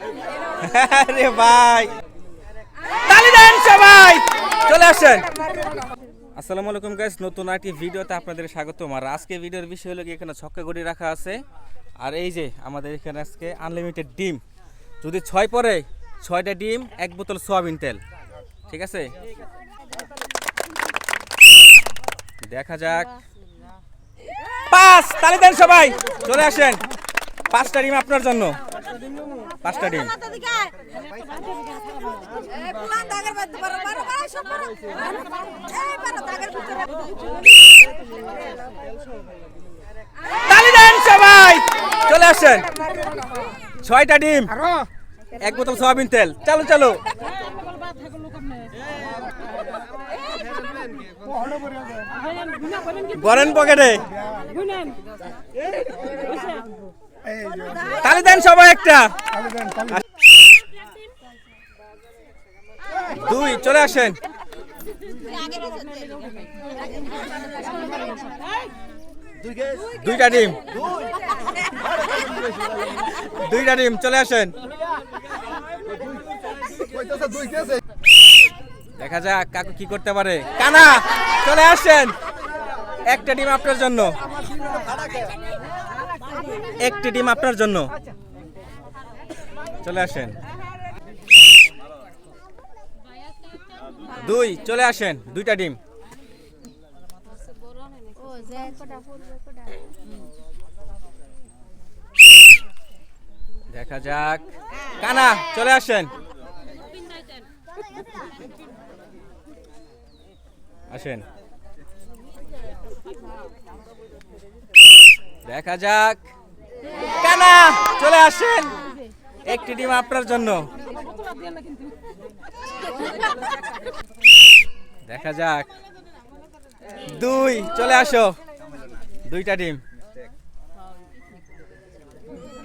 আরে ভাই। তালি দেন সবাই চলে আসেন। আসসালামু আলাইকুম গাইস নতুন একটি ভিডিওতে আপনাদের স্বাগতম। আর আজকে ভিডিওর বিষয় হলো কি এখানে ছক্কা গড়ি রাখা আছে। আর এই যে আমাদের এখানে আজকে আনলিমিটেড ডিম। যদি ছয় পরে ছয়টা ডিম এক বোতল সোয়াবিন তেল। ঠিক আছে? দেখা যাক। পাঁচ তালি দেন সবাই চলে আসেন। পাঁচটা ডিম আপনার জন্য। পাঁচটা ডিম। তালি দেন সবাই, চলে আসেন। ছয়টা ডিম, এক বোতল সয়াবিন তেল। চালু চালু। গরেন পকেটে। তালি দেন সবাই একটা। দুই, চলে আসেন। দুইটা ডিম। দুইটা ডিম, চলে আসেন। দেখা যাক কাকু কি করতে পারে। কানা, চলে আসেন। একটা ডিম আপনার জন্য। একটি ডিম আপনার জন্য। চলে আসেন। দুই, চলে আসেন। দুইটা ডিম। দেখা যাক। কানা, চলে আসেন। আসেন। দেখা যাক। কানা, চলে আসেন। একটি ডিম আপনার জন্য। দেখা যাক। দুই, চলে আসো। দুইটা ডিম।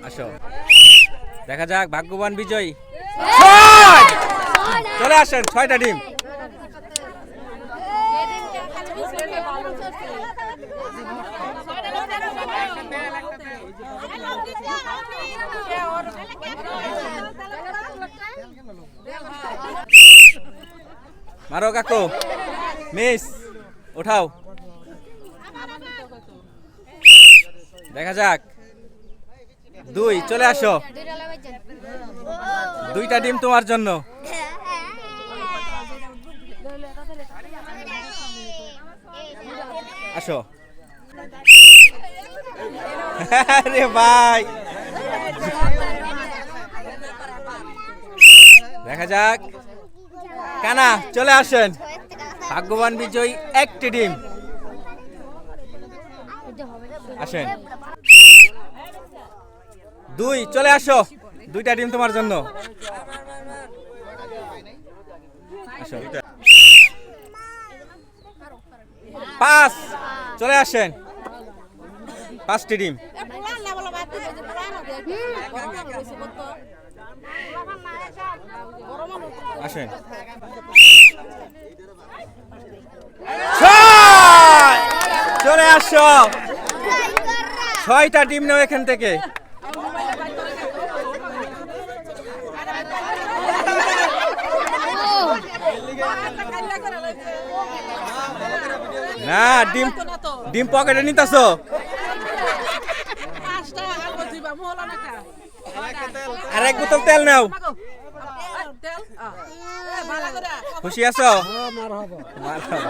আসো। দেখা যাক, ভাগ্যবান বিজয়ী। চলে আসেন, ছয়টা ডিম। মারো কাকু। মিস উঠাও। দেখা যাক। দুই চলে আসো। দুইটা ডিম তোমার জন্য। আসো। আরে ভাই। দেখা যাক। কানা, চলে আসেন। ভাগ্যবান বিজয়ী একটি ডিম আসেন। দুই, চলে আসো। দুইটা ডিম তোমার জন্য। আসো। পাঁচ। চলে আসেন। পাঁচটি ডিম। আসেন! চলে আসো। ছয়টা ডিম নাও এখান থেকে। না ডিম ডিম পকেটে নিতেছো? আর এক বোতল তেল নাও। খুশি আছো? মারহাবা।